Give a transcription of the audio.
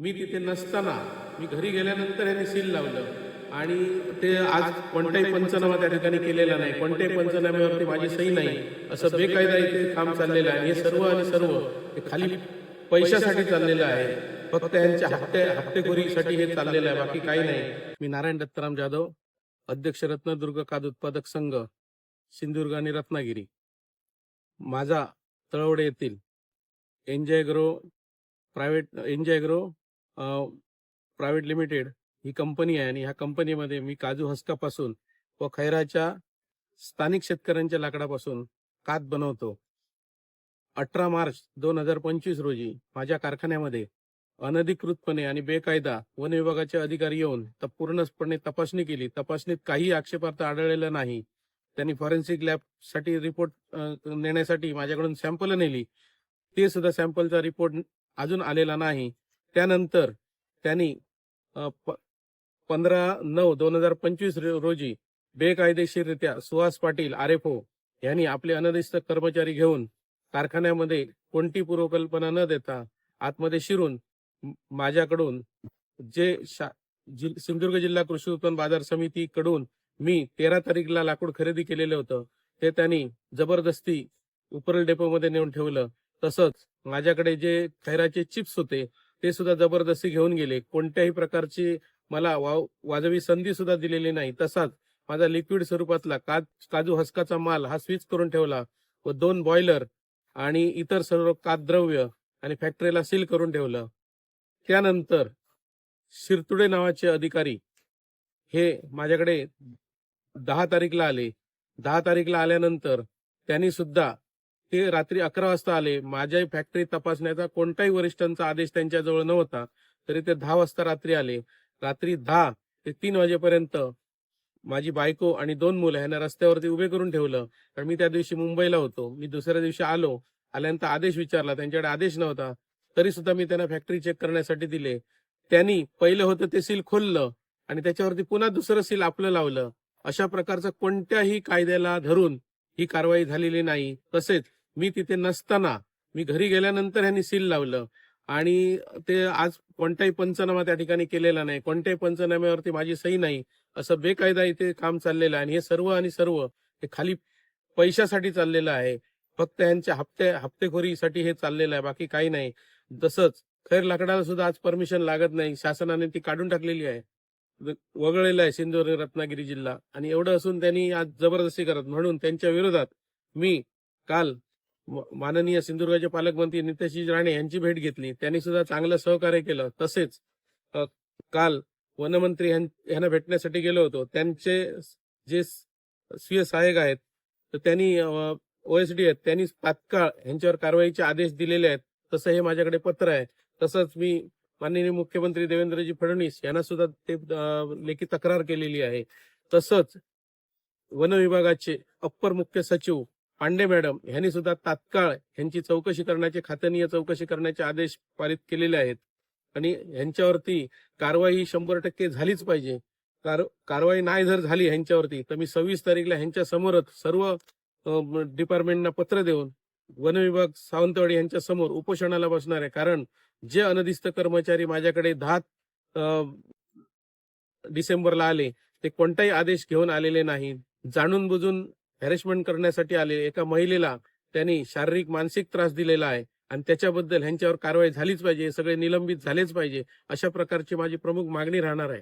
मी तिथे नसताना मी घरी गेल्यानंतर यांनी सील लावलं. आणि ते आज कोणताही पंचनामा त्या ठिकाणी केलेला नाही. कोणत्याही पंचनाम्यावरती माझी सही नाही. असं बेकायदा इथे काम चाललेलं आहे. हे सर्व आणि सर्व हे खाली पैशासाठी चाललेलं आहे. फक्त यांच्या हप्ते हप्तेखोरीसाठी हे चाललेलं आहे. बाकी काही नाही. मी नारायण दत्ताराम जाधव अध्यक्ष रत्नदुर्ग काद उत्पादक संघ सिंधुदुर्ग आणि रत्नागिरी. माझा तळवडे येथील Enjay Grow private Enjay Grow private limited ही कंपनी आहे आणि ह्या कंपनीमध्ये मी काजू हस्कापासून व खैराच्या स्थानिक शेतकऱ्यांच्या लाकडापासून कात बनवतो. अठरा मार्च दोन हजार पंचवीस रोजी माझ्या कारखान्यामध्ये अनधिकृतपणे आणि बेकायदा वन विभागाचे अधिकारी येऊन त पूर्णपणे तपासणी केली. तपासणीत काही आक्षेपार्थ आढळलेलं नाही. त्यांनी फॉरेन्सिक लॅबसाठी रिपोर्ट नेण्यासाठी माझ्याकडून सॅम्पल नेली. ते सुद्धा सॅम्पलचा रिपोर्ट अजून आलेला नाही. त्यानंतर त्यांनी पंधरा नऊ दोन हजार पंचवीस रोजी बेकायदेशीररित्या सुहास पाटील आरेफो यांनी आपले अनधिस्त कर्मचारी घेऊन कारखान्यामध्ये कोणती पूर्वकल्पना न देता आतमध्ये शिरून माझ्याकडून जे शा- जि- सिंधुदुर्ग जिल्हा कृषी उत्पन्न बाजार समितीकडून मी तेरा तारीखला लाकूड खरेदी केलेलं होतं ते त्यांनी जबरदस्ती उपरल डेपोमध्ये नेऊन ठेवलं. तसंच माझ्याकडे जे खैराचे चिप्स होते ते सुद्धा जबरदस्ती घेऊन गेले. कोणत्याही प्रकारची मला वाव वाजवी संधी सुद्धा दिलेली नाही. तसाच माझा लिक्विड स्वरूपातला काज काजू हसकाचा माल हा स्विच करून ठेवला व दोन बॉयलर आणि इतर सर्व कातद्रव्य आणि फॅक्टरीला सील करून ठेवलं. त्यानंतर शिरतुडे नावाचे अधिकारी हे माझ्याकडे दहा तारीखला आले. दहा तारीखला आल्यानंतर त्यांनी सुद्धा ते रात्री अकरा वाजता आले. माझ्या फॅक्टरी तपासण्याचा कोणताही वरिष्ठांचा आदेश त्यांच्याजवळ नव्हता तरी ते दहा वाजता रात्री आले. रात्री दहा ते तीन वाजेपर्यंत माझी बायको आणि दोन मुलं ह्यांना रस्त्यावरती उभे करून ठेवलं. कारण मी त्या दिवशी मुंबईला होतो. मी दुसऱ्या दिवशी आलो. आल्यानंतर आदेश विचारला. त्यांच्याकडे आदेश नव्हता. तरी सुद्धा मी त्यांना फॅक्टरी चेक करण्यासाठी दिले. त्यांनी पहिलं होतं ते सील खोललं आणि त्याच्यावरती पुन्हा दुसरं सील आपलं लावलं. अशा प्रकारचं कोणत्याही कायद्याला धरून ही कारवाई झालेली नाही. तसेच मी तिथे नसताना मी घरी गेल्यानंतर ह्यांनी सील लावलं. आणि ते आज कोणताही पंचनामा त्या ठिकाणी केलेला नाही. कोणत्याही पंचनाम्यावरती माझी सही नाही. असं बेकायदा इथे काम चाललेलं आहे. आणि हे सर्व आणि सर्व हे खाली पैशासाठी चाललेलं आहे. फक्त यांच्या हप्ते हप्तेखोरीसाठी हे चाललेलं आहे. बाकी काही नाही. तसंच खैर लाकडाला सुद्धा आज परमिशन लागत नाही. शासनाने ती काढून टाकलेली आहे. वगळलेलं आहे सिंधुदुर्ग रत्नागिरी जिल्हा. आणि एवढं असून त्यांनी आज जबरदस्ती करत म्हणून त्यांच्या विरोधात मी काल माननीय सिंधुदुर्गाचे पालकमंत्री नितेशजी राणे यांची भेट घेतली. त्यांनी सुद्धा चांगलं सहकार्य केलं. तसेच काल वनमंत्री यांना भेटण्यासाठी गेलो होतो. त्यांचे जे स्वीय सहाय्यक आहेत तर त्यांनी ओएसडी आहेत त्यांनी तात्काळ यांच्यावर कारवाईचे आदेश दिलेले आहेत. तसं हे माझ्याकडे पत्र आहे. तसंच मी माननीय मुख्यमंत्री देवेंद्रजी फडणवीस यांना सुद्धा ते लेखी तक्रार केलेली आहे. तसंच वन विभागाचे अप्पर मुख्य सचिव पांडे मॅडम यांनी सुद्धा तात्काळ यांची चौकशी करण्याचे खातनीय चौकशी करण्याचे आदेश पारित केलेले आहेत. आणि यांच्यावरती कारवाई शंभर टक्के झालीच पाहिजे. कार कारवाई नाही जर झाली ह्यांच्यावरती तर मी सव्वीस तारीखला ह्यांच्या समोरच सर्व डिपार्टमेंटना पत्र देऊन वन विभाग सावंतवाडी यांच्या समोर उपोषणाला बसणार आहे. कारण जे अनधिस्त कर्मचारी माझ्याकडे दहा डिसेंबरला आले ते कोणताही आदेश घेऊन आलेले नाही. जाणून बुजून हॅरेसमेंट करण्यासाठी आले एका महिलेला त्यांनी शारीरिक मानसिक त्रास दिलेला आहे आणि त्याच्याबद्दल ह्यांच्यावर कारवाई झालीच पाहिजे सगळे निलंबित झालेच पाहिजे अशा प्रकारची माझी प्रमुख मागणी राहणार आहे.